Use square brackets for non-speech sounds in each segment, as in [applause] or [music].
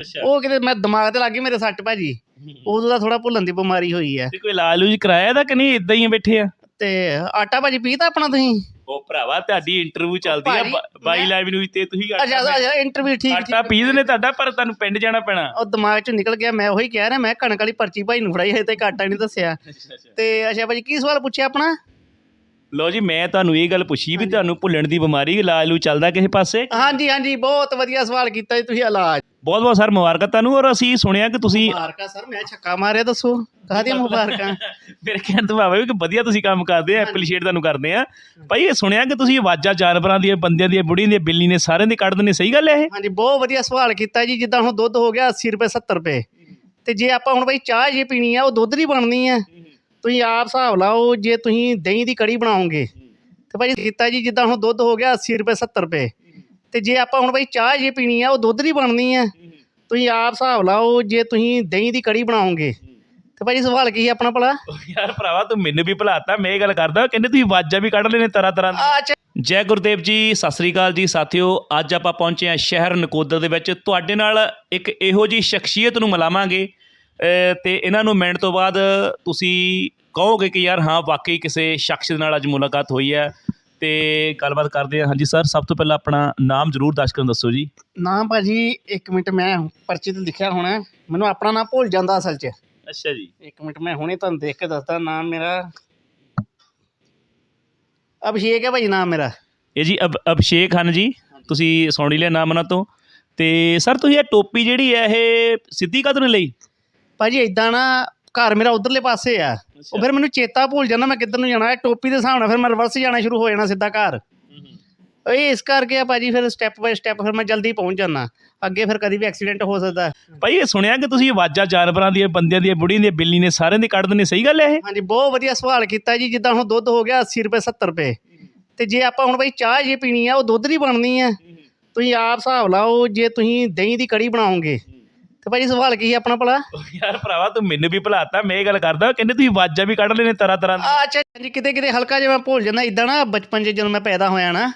ਅੱਛਾ। ਉਹ ਕਿਤੇ ਮੈਂ ਦਿਮਾਗ ਤੇ ਲੱਗ ਗਈ ਮੇਰੇ ਸੱਟ ਭਾਜੀ। ਉਦੋਂ ਦਾ ਥੋੜਾ ਭੁੱਲਣ ਦੀ ਬਿਮਾਰੀ ਹੋਈ ਹੈ। ਤੇ ਕੋਈ ਇਲਾਜ ਲੂਜ ਕਰਾਇਆ ਦਾ ਕਿ ਨਹੀਂ? ਇਦਾਂ ਹੀ ਬੈਠੇ ਆ? ਤੇ ਆਟਾ ਭਾਜੀ ਪੀਤਾ ਆਪਣਾ ਤੁਸੀਂ? ਉਹ ਭਰਾਵਾ ਤੁਹਾਡੀ ਇੰਟਰਵਿਊ ਚੱਲਦੀ ਆ। ਭਾਜੀ, ਬ- ਬਾਈ ਮੈਂ- ਲਾਈਵ ਨੂੰ ਤੇ ਤੁਸੀਂ ਅੱਛਾ ਅੱਛਾ ਇੰਟਰਵਿਊ ਠੀਕ ਆਟਾ ਠੀਕ ਪੀਸ ਨੇ ਤੁਹਾਡਾ ਪਰ ਤੁਹਾਨੂੰ ਪਿੰਡ ਜਾਣਾ ਪੈਣਾ। ਉਹ ਦਿਮਾਗ ਚੋਂ ਨਿਕਲ ਗਿਆ ਮੈਂ ਉਹੀ ਕਹਿ ਰਿਹਾ ਮੈਂ ਕਣਕ ਵਾਲੀ ਪਰਚੀ ਭਾਈ ਨੂੰ ਫੜਾਈ ਹੈ ਤੇ ਘਾਟਾ ਨਹੀਂ ਦੱਸਿਆ। ਤੇ ਅੱਛਾ ਭਾਜੀ ਕੀ ਸਵਾਲ ਪੁੱਛਿਆ ਆਪਣਾ? ਲੋ ਜੀ ਮੈਂ ਤੁਹਾਨੂੰ ਇਹ ਗੱਲ ਪੁੱਛੀ ਵੀ ਤੁਹਾਨੂੰ ਭੁੱਲਣ ਦੀ ਬਿਮਾਰੀ ਇਲਾਜ ਲੂ ਚੱਲਦਾ ਕਿਸੇ ਪਾਸੇ? ਹਾਂਜੀ ਹਾਂਜੀ ਬਹੁਤ ਵਧੀਆ ਸਵਾਲ ਕੀਤਾ ਜੀ ਤੁਸੀਂ ਇਲਾਜ। ਬਹੁਤ ਬਹੁਤ ਸਰ ਮੁਬਾਰਕਾਂ ਤੁਹਾਨੂੰ ਔਰ ਅਸੀਂ ਸੁਣਿਆ ਕਿ ਤੁਸੀਂ ਮੁਬਾਰਕਾਂ ਸਰ ਮੈਂ ਛੱਕਾ ਮਾਰਿਆ ਦੱਸੋ। ਕਾਹਦੀਆਂ ਮੁਬਾਰਕਾਂ? [laughs] ਮੇਰੇ ਕਹਿਣ ਤੋਂ ਭਾਵੇਂ ਕਿ ਵਧੀਆ ਤੁਸੀਂ ਕੰਮ ਕਰਦੇ ਆ ਐਪਰੀਸ਼ੀਏਟ ਤੁਹਾਨੂੰ ਕਰਦੇ ਆ। ਭਾਈ ਇਹ ਸੁਣਿਆ ਕਿ ਤੁਸੀਂ ਆਵਾਜ਼ਾਂ ਜਾਨਵਰਾਂ ਦੀਆਂ ਬੰਦਿਆਂ ਦੀਆਂ ਬੁੜੀਆਂ ਦੀਆਂ ਬਿੱਲੀ ਨੇ ਸਾਰਿਆਂ ਦੇ ਕੱਢ ਦਿੰਦੇ ਸਹੀ ਗੱਲ ਹੈ ਇਹ? ਹਾਂਜੀ ਬਹੁਤ ਵਧੀਆ ਸਵਾਲ ਕੀਤਾ ਜੀ ਜਿੱਦਾਂ ਹੁਣ ਦੁੱਧ ਹੋ ਗਿਆ 80 ਰੁਪਏ 70 ਰੁਪਏ। ਤੇ ਜੇ ਆਪਾਂ ਹੁਣ ਬਈ ਚਾਹ ਜੇ ਪੀਣੀ ਆ ਉਹ ਦੁੱਧ ਦੀ ਬਣਨੀ ਆ। ਤੁਸੀਂ ਆਪ ਹਿਸਾਬ ਲਾਓ ਜੇ ਤੁਸੀਂ ਦਹੀਂ ਦੀ ਕੜੀ ਬਣਾਓਗੇ। ਤੇ ਭਾਜੀ ਕੀਤਾ ਜੀ ਜਿੱਦਾਂ ਹੁਣ ਦੁੱਧ ਹੋ ਗਿਆ 80 ਰੁਪਏ 70 ਰੁਪਏ। ਤੇ ਜੇ ਆਪਾਂ ਹੁਣ ਬਈ ਚਾਹ ਜੇ ਪੀਣੀ ਆ ਉਹ ਦੁੱਧ ਦੀ ਬਣਨੀ ਆ। ਤੁਸੀਂ ਆਪ ਹਿਸਾਬ ਲਾਓ ਜੇ ਤੁਸੀਂ ਦਹੀਂ ਦੀ ਕੜੀ ਬਣਾਓਗੇ ਤੇ ਭਾਜੀ ਸਵਾਲ ਕੀ ਸੀ ਆਪਣਾ ਭਲਾ? ਯਾਰ ਭਰਾਵਾ ਤੂੰ ਮੈਨੂੰ ਵੀ ਭੁਲਾਤਾ ਮੈਂ ਇਹ ਗੱਲ ਕਰਦਾ ਕਹਿੰਦੇ ਤੁਸੀਂ ਆਵਾਜ਼ਾਂ ਵੀ ਕੱਢ ਲੈਣੇ ਤਰ੍ਹਾਂ ਤਰ੍ਹਾਂ ਦੀਆਂ। ਅੱਛਾ। ਜੈ ਗੁਰਦੇਵ ਜੀ ਸਤਿ ਸ੍ਰੀ ਅਕਾਲ ਜੀ ਸਾਥਿਓ ਅੱਜ ਆਪਾਂ ਪਹੁੰਚੇ ਹਾਂ ਸ਼ਹਿਰ ਨਕੋਦਰ ਦੇ ਵਿੱਚ। ਤੁਹਾਡੇ ਨਾਲ ਇੱਕ ਇਹੋ ਜੀ ਸ਼ਖਸੀਅਤ ਨੂੰ ਮਿਲਾਵਾਂਗੇ ਤੇ ਇਹਨਾਂ ਨੂੰ ਮਿਲਣ ਤੋਂ ਬਾਅਦ ਤੁਸੀਂ ਕਹੋਗੇ ਕਿ ਯਾਰ ਹਾਂ ਵਾਕਈ ਕਿਸੇ ਸ਼ਖਸ ਦੇ ਨਾਲ ਅੱਜ ਮੁਲਾਕਾਤ ਹੋਈ ਹੈ। ਤੇ ਗੱਲਬਾਤ ਕਰਦੇ ਹਾਂ। ਹਾਂਜੀ ਸਰ ਸਭ ਤੋਂ ਪਹਿਲਾਂ ਆਪਣਾ ਨਾਮ ਜ਼ਰੂਰ ਦਰਸ਼ਕਾਂ ਨੂੰ ਦੱਸੋ ਜੀ। ਨਾ ਭਾਜੀ ਇੱਕ ਮਿੰਟ ਮੈਂ ਪਰਚੀ ਤੇ ਲਿਖਿਆ ਹੋਣਾ। ਮੈਨੂੰ ਆਪਣਾ ਨਾਮ ਭੁੱਲ ਜਾਂਦਾ ਅਸਲ 'ਚ। ਅੱਛਾ ਜੀ। ਇੱਕ ਮਿੰਟ ਮੈਂ ਹੁਣੇ ਤੁਹਾਨੂੰ ਦੇਖ ਕੇ ਦੱਸਦਾ ਨਾਮ ਮੇਰਾ। ਅਭਿਸ਼ੇਕ ਹੈ ਭਾਈ ਨਾਮ ਮੇਰਾ। ਇਹ ਜੀ ਅਭ- ਅਭਿਸ਼ੇਕ ਹਨ ਜੀ। ਤੁਸੀਂ ਸੁਣ ਹੀ ਲਿਆ ਨਾਮ ਉਹਨਾਂ ਤੋਂ। ਤੇ ਸਰ ਤੁਸੀਂ ਇਹ ਟੋਪੀ ਜਿਹੜੀ ਹੈ ਇਹ ਸਿੱਧੀ ਕਦੋਂ ਲਈ? ਭਾਜੀ ਇਦਾਂ ਨਾ ਘਰ ਮੇਰਾ ਉਧਰਲੇ ਪਾਸੇ ਆ। ਉਹ ਫਿਰ ਮੈਨੂੰ ਚੇਤਾ ਭੁੱਲ ਜਾਂਦਾ ਮੈਂ ਕਿੱਧਰ ਨੂੰ ਜਾਣਾ। ਇਹ ਟੋਪੀ ਦੇ ਹਿਸਾਬ ਨਾਲ ਫਿਰ ਮੈਂ ਰਿਵਰਸ ਜਾਣਾ ਸ਼ੁਰੂ ਹੋ ਜਾਣਾ ਸਿੱਧਾ ਘਰ। ਇਹ ਇਸ ਕਰਕੇ ਆ ਭਾਜੀ ਫਿਰ ਸਟੈਪ ਬਾਈ ਸਟੈਪ ਫਿਰ ਮੈਂ ਜਲਦੀ ਪਹੁੰਚ ਜਾਣਾ ਅੱਗੇ ਫਿਰ ਕਦੀ ਵੀ ਐਕਸੀਡੈਂਟ ਹੋ ਸਕਦਾ। ਹੈ। ਭਾਈ ਇਹ ਸੁਣਿਆ ਕਿ ਤੁਸੀਂ ਆਵਾਜ਼ਾਂ ਜਾਨਵਰਾਂ ਦੀਆਂ ਬੰਦਿਆਂ ਦੀਆਂ ਬੁੜੀਆਂ ਦੀਆਂ ਬਿੱਲੀ ਨੇ ਸਾਰਿਆਂ ਦੇ ਕੱਢ ਦਿੰਦੇ ਸਹੀ ਗੱਲ ਹੈ ਇਹ? ਹਾਂਜੀ ਬਹੁਤ ਵਧੀਆ ਸਵਾਲ ਕੀਤਾ ਜੀ। ਜਿੱਦਾਂ ਹੁਣ ਦੁੱਧ ਹੋ ਗਿਆ 80 ਰੁਪਏ 70 ਰੁਪਏ। ਤੇ ਜੇ ਆਪਾਂ ਹੁਣ ਬਈ ਚਾਹ ਜੇ ਪੀਣੀ ਆ ਉਹ ਦੁੱਧ ਦੀ ਬਣਨੀ ਆ। ਤੁਸੀਂ ਆਪ ਹਿਸਾਬ ਲਾਓ ਜੇ ਤੁਸੀਂ ਦਹੀਂ ਦੀ ਕੜੀ ਬਣਾਓਗੇ ਭਾਜੀ ਸਵਾਲ ਕੀ ਸੀ ਆਪਣਾ ਭਲਾ? ਯਾਰ ਭਰਾਵਾ ਤੂੰ ਮੈਨੂੰ ਵੀ ਭੁਲਾਤਾ ਮੈਂ ਇਹ ਗੱਲ ਕਰਦਾ ਕਹਿੰਦੇ ਤੁਸੀਂ ਆਵਾਜ਼ਾਂ ਵੀ ਕੱਢ ਲੈਣੇ ਤਰ੍ਹਾਂ ਤਰ੍ਹਾਂ ਆ ਅੱਛਾ ਜੀ ਕਿਤੇ ਕਿਤੇ ਹਲਕਾ ਜਿਹਾ ਮੈਂ ਭੁੱਲ ਜਾਂਦਾ ਇਦਾਂ ਨਾ ਬਚਪਨ 'ਚ ਜਦੋਂ ਮੈਂ ਪੈਦਾ ਹੋਇਆ ਨਾ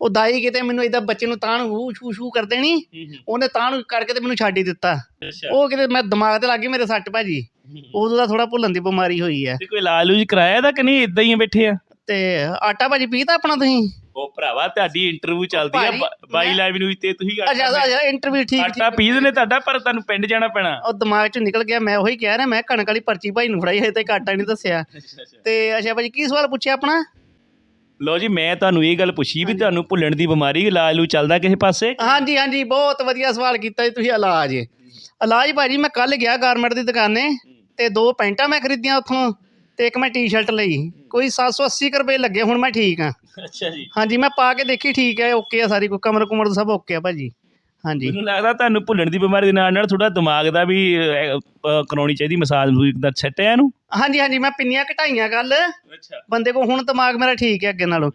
ਉਹ ਦਾਈ ਕਿਤੇ ਮੈਨੂੰ ਇਦਾਂ ਬੱਚੇ ਨੂੰ ਤਾਣ ਹੂ ਛੂ ਛੂ ਕਰਦੇ ਨਹੀਂ ਉਹਨੇ ਤਾਣ ਕਰਕੇ ਤੇ ਮੈਨੂੰ ਛੱਡ ਹੀ ਦਿੱਤਾ। ਅੱਛਾ। ਉਹ ਕਿਤੇ ਮੈਂ ਦਿਮਾਗ ਤੇ ਲੱਗ ਗਈ ਮੇਰੇ ਸੱਟ ਭਾਜੀ। ਉਦੋਂ ਦਾ ਥੋੜਾ ਭੁੱਲਣ ਦੀ ਬਿਮਾਰੀ ਹੋਈ ਹੈ। ਤੇ ਕੋਈ ਇਲਾਜ ਲੂਜ ਕਰਾਇਆ ਦਾ ਕਿ ਨਹੀਂ ਇਦਾਂ ਹੀ ਬੈਠੇ ਆ? ਤੇ ਆਟਾ ਭਾਜੀ ਪੀਤਾ ਆਪਣਾ ਤੁਸੀਂ? ਭਰਾਵਾ ਤੁਹਾਡੀ ਇੰਟਰਵਿਊ ਚੱਲਦੀ ਆ ਬਾਈ ਮੈਂ- ਲਾਈਵ ਨੂੰ ਤੇ ਤੁਸੀਂ ਅੱਛਾ ਅੱਛਾ ਇੰਟਰਵਿਊ ਠੀਕ ਆਟਾ ਠੀਕ ਪੀਸ ਨੇ ਤੁਹਾਡਾ ਪਰ ਤੁਹਾਨੂੰ ਪਿੰਡ ਜਾਣਾ ਪੈਣਾ। ਉਹ ਦਿਮਾਗ ਚੋਂ ਨਿਕਲ ਗਿਆ ਮੈਂ ਉਹੀ ਕਹਿ ਰਿਹਾ ਮੈਂ ਕਣਕ ਵਾਲੀ ਪਰਚੀ ਭਾਈ ਨੂੰ ਫੜਾਈ ਹੈ ਤੇ ਘਾਟਾ ਨਹੀਂ ਦੱਸਿਆ। ਤੇ ਅੱਛਾ ਭਾਜੀ ਕੀ ਸਵਾਲ ਪੁੱਛਿਆ ਆਪਣਾ? ਲੋ ਜੀ ਮੈਂ ਤੁਹਾਨੂੰ ਇਹ ਗੱਲ ਪੁੱਛੀ ਵੀ ਤੁਹਾਨੂੰ ਭੁੱਲਣ ਦੀ ਬਿਮਾਰੀ ਇਲਾਜ ਲੂ ਚੱਲਦਾ ਕਿਸੇ ਪਾਸੇ? ਹਾਂਜੀ ਹਾਂਜੀ ਬਹੁਤ ਵਧੀਆ ਸਵਾਲ ਕੀਤਾ ਜੀ ਤੁਸੀਂ ਇਲਾਜ। ਇਲਾਜ ਭਾਜੀ ਮੈਂ ਕੱਲ ਗਿਆ ਗਾਰਮੈਂਟ ਦੀ ਦੁਕਾਨੇ ਤੇ ਦੋ ਪੈਂਟਾਂ ਮੈਂ ਖਰੀਦੀਆਂ ਉੱਥੋਂ ਤੇ ਇੱਕ ਮੈਂ ਟੀ-ਸ਼ਰਟ ਲਈ। ਕੋਈ 780 ਕੁ ਰੁਪਏ ਲੱਗੇ ਹੁਣ ਮੈਂ ਠੀਕ ਆ। ਅੱਛਾ ਜੀ। ਹਾਂਜੀ ਮੈਂ ਪਾ ਕੇ ਦੇਖੀ ਠੀਕ ਹੈ ਓਕੇ ਆ ਸਾਰੀ ਕੋਈ ਕਮਰ ਕੁਮਰ ਸਭ ਓਕੇ ਆ ਭਾਜੀ। ਹਾਂਜੀ। ਮੈਨੂੰ ਲੱਗਦਾ ਤੁਹਾਨੂੰ ਭੁੱਲਣ ਦੀ ਬਿਮਾਰੀ ਦੇ ਨਾਲ ਨਾਲ ਥੋੜਾ ਦਿਮਾਗ ਦਾ ਵੀ ਅਹ, ਅਹ, ਕਰਾਉਣੀ ਚਾਹੀਦੀ ਮਸਾਜ ਮਸੂਜ ਦਾ ਸੈੱਟ ਹੈ ਇਹਨੂੰ। ਹਾਂਜੀ ਹਾਂਜੀ ਮੈਂ ਪਿੰਨੀਆਂ ਘਟਾਈਆਂ ਕੱਲ ਅੱਛਾ। ਬੰਦੇ ਕੋ ਹੁਣ ਦਿਮਾਗ ਮੇਰਾ ਠੀਕ ਹੈ ਅੱਗੇ ਨਾਲੋਂ।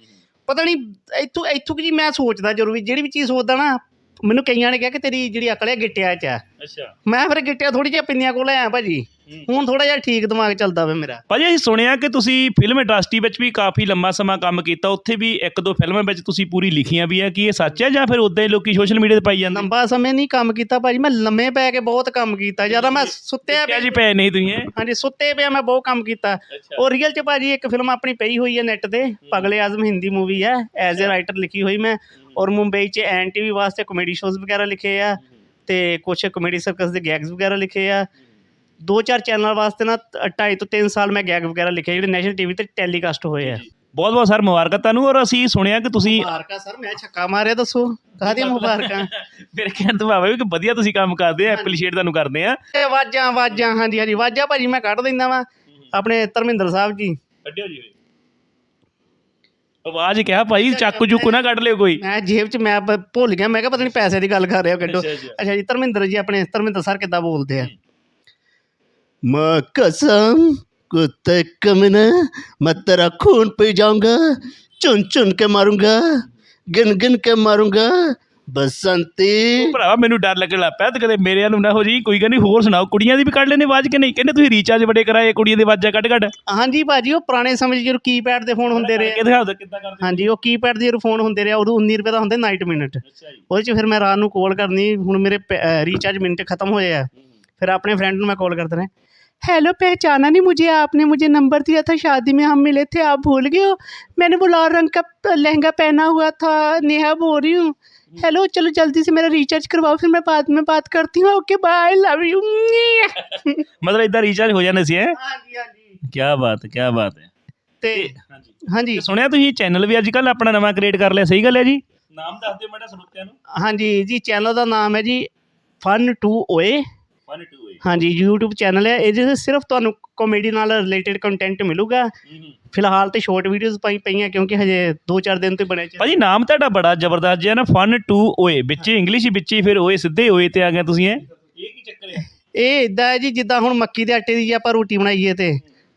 ਪਤਾ ਨਹੀਂ ਇੱਥੋਂ ਇੱਥੋਂ ਕਿ ਜੀ ਮੈਂ ਸੋਚਦਾ ਜ਼ਰੂਰ ਵੀ ਜਿਹੜੀ ਵੀ ਚੀਜ਼ ਸੋਚਦਾ ਨਾ ਮੈਨੂੰ ਕਈਆਂ ਨੇ ਕਿਹਾ ਕਿ ਤੇਰੀ ਜਿਹੜੀ ਅਕਲ ਹੈ ਗਿੱਟਿਆ ਚ ਆ ਅੱਛਾ। ਮੈਂ ਫਿਰ ਗਿੱਟਿਆ ਥੋੜੀ ਜਿਹੀ ਪਿੰਨੀਆਂ ਕੋਲ ਆਇਆ ਭਾਜੀ। ਹੁਣ ਥੋੜਾ ਜਿਹਾ ਠੀਕ ਦਿਮਾਗ ਚੱਲਦਾ ਵੇ ਮੇਰਾ। ਭਾਜੀ ਅਸੀਂ ਸੁਣਿਆ ਕਿ ਤੁਸੀਂ ਫਿਲਮ ਇੰਡਸਟਰੀ ਵਿੱਚ ਵੀ ਕਾਫੀ ਲੰਮਾ ਸਮਾਂ ਕੰਮ ਕੀਤਾ। ਉੱਥੇ ਵੀ ਇੱਕ ਦੋ ਫਿਲਮਾਂ ਵਿੱਚ ਤੁਸੀਂ ਪੂਰੀ ਲਿਖੀਆਂ ਵੀ ਹੈ ਕੀ ਇਹ ਸੱਚ ਹੈ ਜਾਂ ਫਿਰ ਉਦਾਂ ਹੀ ਲੋਕੀ ਸੋਸ਼ਲ ਮੀਡੀਆ ਤੇ ਪਾਈ ਜਾਂਦੇ ਲੰਬਾ ਸਮੇਂ ਨਹੀਂ ਕੰਮ ਕੀਤਾ ਭਾਜੀ। ਮੈਂ ਲੰਮੇ ਪੈ ਕੇ ਬਹੁਤ ਕੰਮ ਕੀਤਾ। ਜ਼ਿਆਦਾ ਮੈਂ ਸੁੱਤਿਆ ਪਿਆ ਜੀ ਪਏ ਨਹੀਂ ਤੁਸੀਂ ਹਾਂਜੀ ਸੁੱਤੇ ਪਿਆ ਮੈਂ ਬਹੁਤ ਕੰਮ ਕੀਤਾ। ਉਹ ਰੀਅਲ ਚ ਭਾਜੀ ਇੱਕ ਫਿਲਮ ਆਪਣੀ ਪਈ ਹੋਈ ਹੈ ਨੈਟ ਤੇ। ਪਗਲੇ ਆਜ਼ਮ ਹਿੰਦੀ ਮੂਵੀ ਹੈ। ਐਜ਼ ਅ ਰਾਈਟਰ ਲਿਖੀ ਹੋਈ ਮੈਂ। ਔਰ ਮੁੰਬਈ ਚ ਐਨ ਟੀਵੀ ਵਾਸਤੇ ਕਾਮੇਡੀ ਸ਼ੋਜ਼ ਵਗੈਰਾ ਲਿਖੇ ਆ। ਤੇ ਕੁਝ ਕਾਮੇਡੀ ਸਰਕਸ ਦੇ ਗੈਗਸ ਵਗੈਰਾ ਲਿਖੇ ਆ। ਦੋ ਚਾਰ ਚੈਨਲ ਵਾਸਤੇ ਨਾ 2.5 ਤੋਂ 3 ਸਾਲ ਮੈਂ ਗੈਗ ਵਗੈਰਾ ਲਿਖੇ ਜਿਹੜੇ ਨੈਸ਼ਨਲ ਟੀਵੀ ਤੇ ਟੈਲੀਕਾਸਟ ਹੋਏ ਆ। ਬਹੁਤ ਬਹੁਤ ਸਰ ਮੁਬਾਰਕਾਂ ਤੁਹਾਨੂੰ ਔਰ ਅਸੀਂ ਸੁਣਿਆ ਕਿ ਤੁਸੀਂ ਮੁਬਾਰਕਾਂ ਸਰ ਮੈਂ ਛੱਕਾ ਮਾਰਿਆ ਦੱਸੋ। ਕਾਹਦੀਆਂ ਮੁਬਾਰਕਾਂ? [laughs] ਮੇਰੇ ਕਹਿਣ ਤੋਂ ਭਾਵੇਂ ਕਿ ਵਧੀਆ ਤੁਸੀਂ ਕੰਮ ਕਰਦੇ ਆ ਐਪਰੀਸ਼ੀਏਟ ਤੁਹਾਨੂੰ ਕਰਦੇ ਆ। ਇਹ ਆਵਾਜ਼ਾਂ ਆਵਾਜ਼ਾਂ ਹਾਂਜੀ ਹਾਂਜੀ ਆਵਾਜ਼ਾਂ ਭਾਜੀ ਮੈਂ ਕੱਢ ਦਿੰਦਾ ਵਾਂ। ਆਪਣੇ ਧਰਮਿੰਦਰ ਸਾਹਿਬ ਜੀ। ਕੱਢਿਓ ਜੀ। ਆਵਾਜ਼ ਕਿਹਾ ਭਾਈ ਚਾਕੂ ਚੁੱਕੂ ਨਾ ਕੱਢ ਲਿਓ ਕੋਈ। ਮੈਂ ਜੇਬ 'ਚ ਮੈਂ ਭੁੱਲ ਗਿਆ ਮੈਂ ਕਿਹਾ ਪਤਾ ਨਹੀਂ ਪੈਸੇ ਦੀ ਗੱਲ ਕਰ ਰਿਹਾ ਕੱਢੋ ਅੱਛਾ, ਅੱਛਾ। ਅੱਛਾ ਜੀ ਧਰਮਿੰਦਰ ਜੀ ਆਪਣੇ ਧਰਮਿੰਦਰ ਸਰ ਕਿੱਦਾਂ ਬੋਲਦੇ ਆ? ਮਾਂ ਕਸਮ ਕੁੱਤੇ ਕਮਨਾ ਮੈਂ ਤੇਰਾ ਖੂਨ ਪੀ ਜਾਊਂਗਾ ਚੁਨ ਚੁਨ ਕੇ ਮਾਰੂੰਗਾ ਗਿਣ ਗਿਣ ਕੇ ਮਾਰੂੰਗਾ ਬਸੰਤੀ ਭਰਾਵਾ ਮੈਨੂੰ ਡਰ ਲੱਗਣ ਲੱਗ ਪਿਆ ਤੇ ਕਦੇ ਮੇਰੇ ਨੂੰ ਨਾ ਹੋ ਜੀ ਕੋਈ ਗੱਲ ਨਹੀਂ ਹੋਰ ਸੁਣਾਓ ਕੁੜੀਆਂ ਦੀ ਵੀ ਕੱਢ ਲੈਣੇ ਆਵਾਜ਼ ਕਿ ਨਹੀਂ ਕਹਿੰਦੇ ਤੁਸੀਂ ਰੀਚਾਰਜ ਬੜੇ ਕਰਾਏ ਕੁੜੀਆਂ ਦੀ ਆਵਾਜ਼ਾਂ ਕੱਢ ਕੱਢ ਹਾਂਜੀ ਭਾਜੀ ਉਹ ਪੁਰਾਣੇ ਸਮੇਂ 'ਚ ਜਦੋਂ ਕੀਪੈਡ ਦੇ ਫੋਨ ਹੁੰਦੇ ਰਹੇ ਕਿਹਦੇ ਹੱਥ ਕਿੱਦਾਂ ਕਰਦੇ ਹਾਂਜੀ ਉਹ ਕੀਪੈਡ ਦੇ ਜਦੋਂ ਫੋਨ ਹੁੰਦੇ ਰਹੇ ਉਦੋਂ 19 ਰੁਪਏ ਦਾ ਹੁੰਦੇ ਨਾਈਟ ਮਿੰਟ ਅੱਛਾ ਜੀ ਉਹਦੇ 'ਚ ਫਿਰ ਮੈਂ ਰਾਤ ਨੂੰ ਕਾਲ ਕਰਨੀ ਹੁਣ ਮੇਰੇ ਰੀਚਾਰਜ ਮਿੰਟ ਖਤਮ ਹੋਏ ਆ फिर अपने फ्रेंड को मैं कॉल करते रहे हेलो पहचाना नहीं मुझे आपने मुझे नंबर दिया था शादी में हम मिले थे आप भूल गए हो मैंने वो लाल रंग का लहंगा पहना हुआ था नेहा बोल रही हूँ हेलो चलो जल्दी से मेरा रिचार्ज करवाओ फिर मैं बाद में बात करती हूँ ओके बाय लव यू ਮਤਲਬ ਇਦਾਂ ਰੀਚਾਰਜ ਹੋ ਜਾਂਦੇ ਸੀ ਹੈ हाँ जी हाँ जी ਕੀ ਬਾਤ ਕੀ ਬਾਤ ਹੈ ਤੇ ਹਾਂਜੀ ਹਾਂਜੀ ਸੁਣਿਆ ਤੁਸੀਂ ਚੈਨਲ ਵੀ ਅੱਜ ਕੱਲ ਆਪਣਾ ਨਵਾਂ ਕ੍ਰੀਏਟ ਕਰ ਲਿਆ ਸਹੀ ਗੱਲ ਹੈ ਜੀ ਨਾਮ ਦੱਸ ਦਿਓ ਮਾੜਾ ਸਰੋਤਿਆਂ ਨੂੰ ਹਾਂਜੀ ਜੀ ਚੈਨਲ ਦਾ ਨਾਮ ਹੈ ਜੀ ਫਨ ਟੂ ਓਏ 12 ਹੈ ਹਾਂਜੀ YouTube ਚੈਨਲ ਹੈ ਇਹਦੇ 'ਤੇ ਸਿਰਫ ਤੁਹਾਨੂੰ ਕਾਮੇਡੀ ਨਾਲ ਰਿਲੇਟਡ ਕੰਟੈਂਟ ਮਿਲੂਗਾ। ਫਿਲਹਾਲ ਤੇ ਸ਼ਾਰਟ ਵੀਡੀਓਜ਼ ਪਾਈ ਪਈਆਂ ਕਿਉਂਕਿ ਹਜੇ 2-4 ਦਿਨ ਤੋਂ ਬਣੇ ਚ ਭਾਜੀ ਨਾਮ ਤੁਹਾਡਾ ਬੜਾ ਜ਼ਬਰਦਸਤ ਜਿਹਾ ਨਾ ਫਨ 2 ਓਏ। ਵਿੱਚ ਇੰਗਲਿਸ਼ ਵਿੱਚ ਹੀ ਫਿਰ ਓਏ ਸਿੱਧੇ ਓਏ ਤੇ ਆ ਗਏ ਤੁਸੀਂ ਇਹ ਕੀ ਚੱਕਰ ਹੈ? ਇਹ ਇਦਾਂ ਹੈ ਜੀ ਜਿੱਦਾਂ ਹੁਣ ਮੱਕੀ ਦੇ ਆਟੇ ਦੀ ਜੇ ਆਪਾਂ ਰੋਟੀ ਬਣਾਈਏ ਤੇ।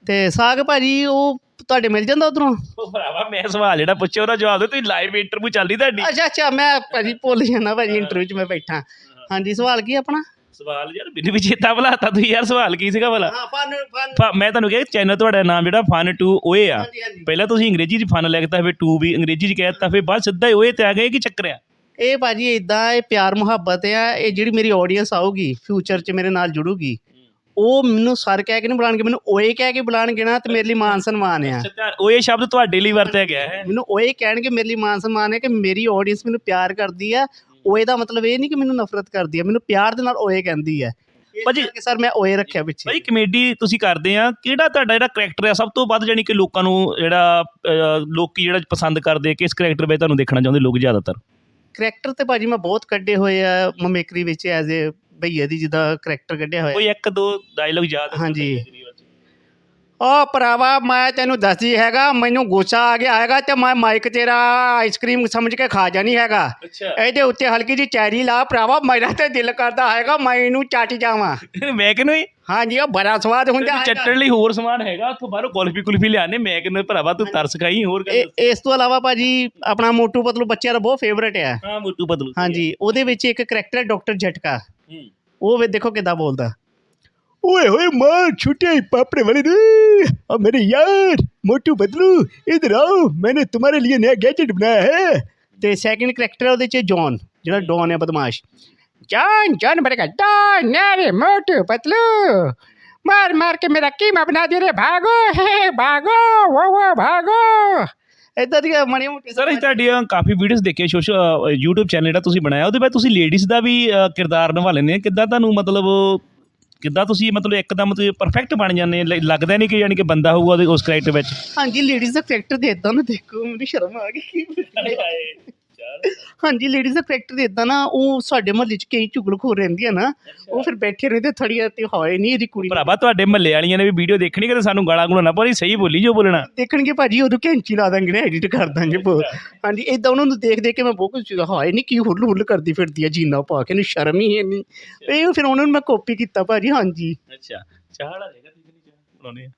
ਤੇ ਸਾਗ ਭਾਜੀ ਉਹ ਤੁਹਾਡੇ ਮਿਲ ਜਾਂਦਾ ਉਧਰੋਂ? ਭਰਾਵਾ ਮੈਂ ਸਵਾਲ ਜਿਹੜਾ ਪੁੱਛਿਆ ਉਹਦਾ ਜਵਾਬ ਦਿਓ ਤੁਸੀਂ ਲਾਈਵ ਇੰਟਰਵਿਊ ਚੱਲਦੀ ਤੁਹਾਡੀ। ਅੱਛਾ ਅੱਛਾ ਮੈਂ ਭਾਜੀ ਭੁੱਲ ਜਾਂਦਾ ਭਾਜੀ ਇੰਟਰਵਿਊ 'ਚ ਮੈਂ ਬੈਠਾ। ਹਾਂਜੀ ਸਵਾਲ ਕੀ ਆਪਣਾ? ਸਵਾਲ ਯਾਰ ਮੈਨੂੰ ਵੀ ਚੇਤਾ ਭੁਲਾਤਾ ਤੁਸੀਂ ਯਾਰ ਸਵਾਲ ਕੀ ਸੀਗਾ ਭਲਾ? ਹਾਂ ਫਨ ਮੈਂ ਤੁਹਾਨੂੰ ਕਿਹਾ ਚੈਨਲ ਤੁਹਾਡਾ ਨਾਮ ਜਿਹੜਾ ਫਨ ਟੂ ਓਏ ਆ। ਪਹਿਲਾਂ ਤੁਸੀਂ ਅੰਗਰੇਜ਼ੀ 'ਚ ਫਨ ਲਿਖਤਾ ਫਿਰ ਟੂ ਵੀ ਅੰਗਰੇਜ਼ੀ 'ਚ ਕਹਿ ਦਿੱਤਾ ਫਿਰ ਬਾਅਦ ਸਿੱਧਾ ਹੀ ਓਏ ਤੇ ਆ ਗਏ ਕਿ ਚੱਕਰ ਆ? ਇਹ ਭਾਜੀ ਇਦਾਂ ਇਹ ਪਿਆਰ ਮੁਹੱਬਤ ਆ ਇਹ ਜਿਹੜੀ ਮੇਰੀ ਆਡੀਅנס ਆਊਗੀ ਫਿਊਚਰ 'ਚ ਮੇਰੇ ਨਾਲ ਜੁੜੂਗੀ ਉਹ ਮੈਨੂੰ ਸਰ ਕਹਿ ਕੇ ਨਹੀਂ ਬੁਲਾਣਗੇ ਮੈਨੂੰ ਓਏ ਕਹਿ ਕੇ ਬੁਲਾਣਗੇ ਨਾ ਤੇ ਮੇਰੇ ਲਈ ਮਾਨ ਸਨਮਾਨ ਆ। ਸਿੱਧਾ ਓਏ ਸ਼ਬਦ ਤੁਹਾਡੇ ਲਈ ਵਰਤਿਆ ਗਿਆ ਹੈ। ਮੈਨੂੰ ਓਏ ਕਹਿਣਗੇ ਮੇਰੇ ਲਈ ਮਾਨ ਸਨਮਾਨ ਹੈ ਕਿ ਮੇਰੀ ਆਡੀਅנס ਮੈਨੂੰ ਪਿਆਰ ਕਰਦੀ ਆ ਓਏ ਦਾ ਮਤਲਬ ਇਹ ਨਹੀਂ ਕਿ ਮੈਨੂੰ ਨਫ਼ਰਤ ਕਰਦੀ ਆ ਮੈਨੂੰ ਪਿਆਰ ਦੇ ਨਾਲ ਓਏ ਕਹਿੰਦੀ ਆ। ਭਾਜੀ- ਸਰ ਮੈਂ ਓਏ ਰੱਖਿਆ ਪਿੱਛੇ। ਭਾਈ ਕਮੇਡੀ ਤੁਸੀਂ ਕਰਦੇ ਆ ਕਿਹੜਾ ਤੁਹਾਡਾ ਜਿਹੜਾ ਕਰੈਕਟਰ ਆ ਸਭ ਤੋਂ ਵੱਧ ਜਾਨੀ ਕਿ ਲੋਕਾਂ ਨੂੰ ਜਿਹੜਾ ਲੋਕੀ ਜਿਹੜਾ ਪਸੰਦ ਕਰਦੇ ਕਿਸ ਕਰੈਕਟਰ ਵਿੱਚ ਤੁਹਾਨੂੰ ਦੇਖਣਾ ਚਾਹੁੰਦੇ ਲੋਕ ਜ਼ਿਆਦਾਤਰ? ਕਰੈਕਟਰ ਤੇ ਭਾਜੀ ਮੈਂ ਬਹੁਤ ਕੱਢੇ ਹੋਏ ਆ ਮਮੇਕਰੀ ਵਿੱਚ ਐਜ਼ ਏ ਭਈਏ ਦੀ ਜਿੱਦਾਂ ਕਰੈਕਟਰ ਕੱਢਿਆ ਹੋਇਆ। ਕੋਈ ਇੱਕ ਦੋ ਡਾਇਲੌਗ ਯਾਦ ਹੈ ਹਾਂਜੀ। ਓ ਭਰਾਵਾ ਮੈਂ ਤੈਨੂੰ ਦੱਸਦੀ ਹੈਗਾ ਮੈਨੂੰ ਗੁੱਸਾ ਆ ਗਿਆ ਹੈਗਾ ਤੇ ਮੈਂ ਮਾਈਕ ਤੇਰਾ ਆਈਸਕ੍ਰੀਮ ਸਮਝ ਕੇ ਖਾ ਜਾਣੀ ਹੈਗਾ। ਅੱਛਾ। ਇਹਦੇ ਉੱਤੇ ਹਲਕੀ ਜਿਹੀ ਚੈਰੀ ਲਾ ਭਰਾਵਾ ਮੇਰਾ ਤੇ ਦਿਲ ਕਰਦਾ ਹੈਗਾ ਮੈਂ ਇਹਨੂੰ ਚੱਟ ਜਾਵਾਂ। ਮੈਂ ਕਿਹਨੂੰ ਹੀ? ਹਾਂਜੀ ਉਹ ਬੜਾ ਸਵਾਦ ਹੁੰਦਾ ਹੈਗਾ। ਚੱਟਣ ਲਈ ਹੋਰ ਸਮਾਨ ਹੈਗਾ ਉੱਥੋਂ ਬਾਹਰੋਂ ਕੁਲਫੀ ਕੁਲਫੀ ਲਿਆਣੇ ਮੈਂ ਕਿਹਨੂੰ ਭਰਾਵਾ ਤੂੰ ਤਰਸ ਖਾਈ ਹੋਰ ਗੱਲ ਇਹ- ਇਸ ਤੋਂ ਇਲਾਵਾ ਭਾਜੀ ਆਪਣਾ ਮੋਟੂ ਪਤਲੂ ਬੱਚਿਆਂ ਦਾ ਬਹੁਤ ਫੇਵਰੇਟ ਹੈ ਹਾਂ ਮੋਟੂ ਬਦਲੂ ਹਾਂਜੀ ਉਹਦੇ ਵਿੱਚ ਇੱਕ ਕਰੈਕਟਰ ਡਾਕਟਰ ਝਟਕਾ ਹੂੰ। ਉਹ ਵੇ ਦੇਖੋ ਕਿਦਾਂ ਬੋਲਦਾ। ਓਏ ਹੋਏ ਮਾਰ ਛੁੱਟੇ ਪਾਪੜੇ वाले रे अब मेरे यार मोटू बदलू इधर आओ मैंने तुम्हारे लिए नया गैजेट बनाया है ਤੇ ਸੈਕਿੰਡ ਕਰੈਕਟਰ ਉਹਦੇ ਚ ਜੌਨ ਜਿਹੜਾ ਡੌਨ ਹੈ ਬਦਮਾਸ਼ ਜੌਨ ਜੌਨ ਬੜੇਗਾ ਡੌਨ ਨਾਰੇ ਮੋਟੂ ਪਤਲੂ ਮਾਰ ਮਾਰ ਕੇ ਮੇਰਾ ਕੀਮਾ ਬਣਾ ਦੇ ਰੇ ਭਾਗੋ ਹੈ ਭਾਗੋ ਵੋ ਵੋ ਭਾਗੋ ਇਦਾਂ ਦੀਆਂ ਮਾੜੀਆਂ ਮੋਟੀਆਂ ਸਰ ਅਸੀਂ ਤੁਹਾਡੀਆਂ ਕਾਫੀ ਵੀਡੀਓਜ਼ ਦੇਖੇ ਸੋਸ਼ਲ YouTube ਚੈਨਲ ਜਿਹੜਾ ਤੁਸੀਂ ਬਣਾਇਆ ਉਹਦੇ ਵਿੱਚ ਤੁਸੀਂ ਲੇਡੀਜ਼ ਦਾ ਵੀ ਅ, ਕਿਰਦਾਰ ਨਿਭਾ ਲੈਂਦੇ ਆ ਕਿੱਦਾਂ ਤੁਹਾਨੂੰ ਮਤਲਬ ਕਿੱਦਾਂ ਤੁਸੀਂ ਮਤਲਬ ਇੱਕਦਮ ਤੁਸੀਂ ਪਰਫੈਕਟ ਬਣ ਜਾਂਦੇ ਲ- ਲੱਗਦਾ ਨਹੀਂ ਕਿ ਯਾਨੀ ਕਿ ਬੰਦਾ ਹੋਊਗਾ ਉਹਦੇ ਉਸ ਕਰੈਕਟਰ ਵਿੱਚ? ਹਾਂਜੀ ਲੇਡੀਜ਼ ਦਾ ਕਰੈਕਟਰ ਦੇ ਇਦਾਂ ਨਾ ਦੇਖੋ ਮੈਨੂੰ ਸ਼ਰਮ ਆ ਗਈ। ਹਾਂਜੀ ਲੇਡੀਜ਼ ਦਾ ਕਰੈਕਟਰ ਇਦਾਂ ਨਾ ਉਹ ਸਾਡੇ ਮਹੱਲੇ 'ਚ ਕਈ ਚੁਗਲਖੋਰ ਰਹਿੰਦੀਆਂ ਨਾ ਉਹ ਫਿਰ ਬੈਠੇ ਰਹਿੰਦੇ ਥੜੀਆਂ ਤੇ ਹੋਏ ਨਹੀਂ ਇਹਦੀ ਕੁੜੀ। ਭਰਾਵਾ ਤੁਹਾਡੇ ਮਹੱਲੇ ਵਾਲੀਆਂ ਨੇ ਵੀ ਵੀਡੀਓ ਦੇਖਣੀ ਕਿਤੇ ਸਾਨੂੰ ਗਾਲਾਂ ਗੁਲਾਂ ਨਾ ਪਾਰੀ ਸਹੀ ਬੋਲੀ ਜੋ ਬੋਲਣਾ। ਦੇਖਣਗੇ ਭਾਜੀ ਉਦੋਂ ਕੈਂਚੀ ਲਾ ਦਾਂਗੇ ਨਾ ਐਡਿਟ ਕਰ ਦਾਂਗੇ ਬਹੁਤ। ਹਾਂਜੀ ਇਦਾਂ ਉਹਨਾਂ ਨੂੰ ਦੇਖ ਦੇਖ ਕੇ ਮੈਂ ਬਹੁਤ ਕੁਝ ਹਾਏ ਨਹੀਂ ਕੀ ਹੁੱਲ ਹੁੱਲ ਕਰਦੀ ਫਿਰਦੀ ਆ ਜੀਨਾ ਪਾ ਕੇ ਇਹਨੂੰ ਸ਼ਰਮ ਹੀ ਨਹੀਂ ਇਹ ਫਿਰ ਉਹਨਾਂ ਨੂੰ ਮੈਂ ਕਾਪੀ ਕੀਤਾ ਭਾਜੀ ਹਾਂਜੀ। ਅੱਛਾ ਚਾਹ ਵਾਲਾ ਹੈਗਾ ਤੁਸੀਂ ਨਹੀਂ ਚਾਹ ਬਣਾਉਣੇ ਆ।